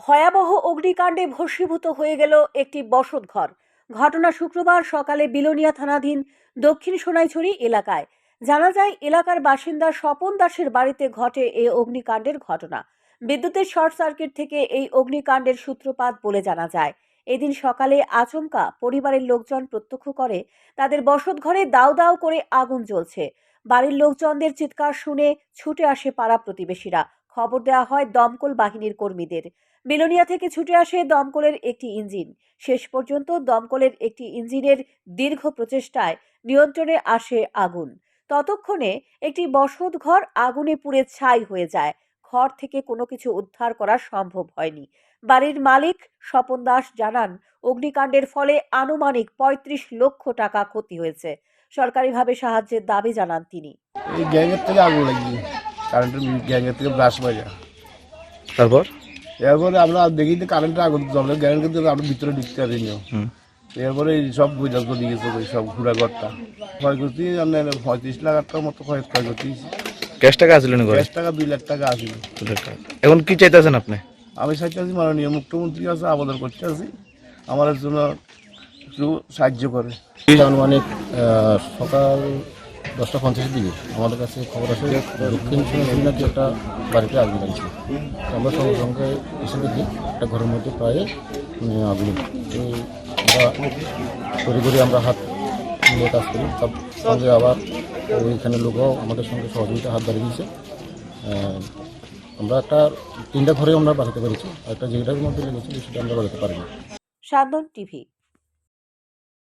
ভয়াবহ অগ্নিকাণ্ডে ভস্মীভূত হয়ে গেল একটি বসতঘর ঘটনা শুক্রবার সকালে বিলোনিয়া থানাধীন দক্ষিণ সোনাইছড়ি এলাকায়। জানা যায়, এলাকার বাসিন্দা স্বপন দাসের বাড়িতে ঘটে এই অগ্নিকাণ্ডের ঘটনা। বিদ্যুতের শর্ট সার্কিট থেকে এই অগ্নিকাণ্ডের সূত্রপাত বলে জানা যায়। এদিন সকালে আচমকা পরিবারের লোকজন প্রত্যক্ষ করে, তাদের বসতঘরে দাউ দাউ করে আগুন জ্বলছে। বাড়ির লোকজনদের চিৎকার শুনে ছুটে আসে পাড়া প্রতিবেশীরা। খবর দেওয়া হয় দমকল বাহিনীর কর্মীদের। বিলোনিয়া থেকে ছুটে আসে দমকলের একটি ইঞ্জিন। শেষ পর্যন্ত দমকলের একটি ইঞ্জিনের দীর্ঘ প্রচেষ্টায় নিয়ন্ত্রণে আসে আগুন। ততক্ষণে একটি বসত ঘর আগুনে পুড়ে ছাই হয়ে যায়। ঘর থেকে কোনো কিছু উদ্ধার করা সম্ভব হয়নি। বাড়ির মালিক স্বপন দাস জানান, অগ্নিকাণ্ডের ফলে আনুমানিক পঁয়ত্রিশ লক্ষ টাকা ক্ষতি হয়েছে। সরকারিভাবে সাহায্যের দাবি জানান তিনি। কারেন্টের গ্যাংয়ের থেকে ব্রাশ বাজা তারপর? এরপরে আমরা দেখি যে কারেন্টের আগুন জমলে গ্যাংয়ের কিন্তু আমরা ভিতরে ঢুকতে পারিনি হুম। এরপরে এই সব বৈজাত করে দিয়েছে ওই সব ঘুরা ঘরটা ক্ষয়ক্ষতি আপনার পঁয়ত্রিশ লাখ টাকার মতো ক্ষয় ক্ষয়ক্ষতি। ক্যাশ টাকা আসলেন ঘরে? দশ টাকা দুই লাখ টাকা আসিল। এখন কি চাইতেছেন আপনি? আমি চাইতে আছি মাননীয় মুখ্যমন্ত্রী আছে আবেদন করতে আছি। আমার জন্য একটু সাহায্য করে। আনুমানিক সকাল দশটা পঞ্চাশের দিকে। আমাদের কাছে খবর আসে দক্ষিণ সোনাঝুরি নাকি একটা বাড়িতে আগুন লাগছে। আমরা সঙ্গে সঙ্গে এসে দেখি, একটা ঘরের মধ্যে প্রায় আগুন। আমরা করে করে আমরা হাত নিয়ে কাজ করি। তার সঙ্গে আবার ওইখানে লোকও আমাদের সঙ্গে সহযোগিতা হাত বাড়িয়ে দিয়েছে। আমরা একটা তিনটা ঘরে আমরা বাঁচাতে পেরেছি। একটা যেটার মধ্যে লেগেছে সেটা আমরা বাঁচাতে পারিনি। সান্দন টিভি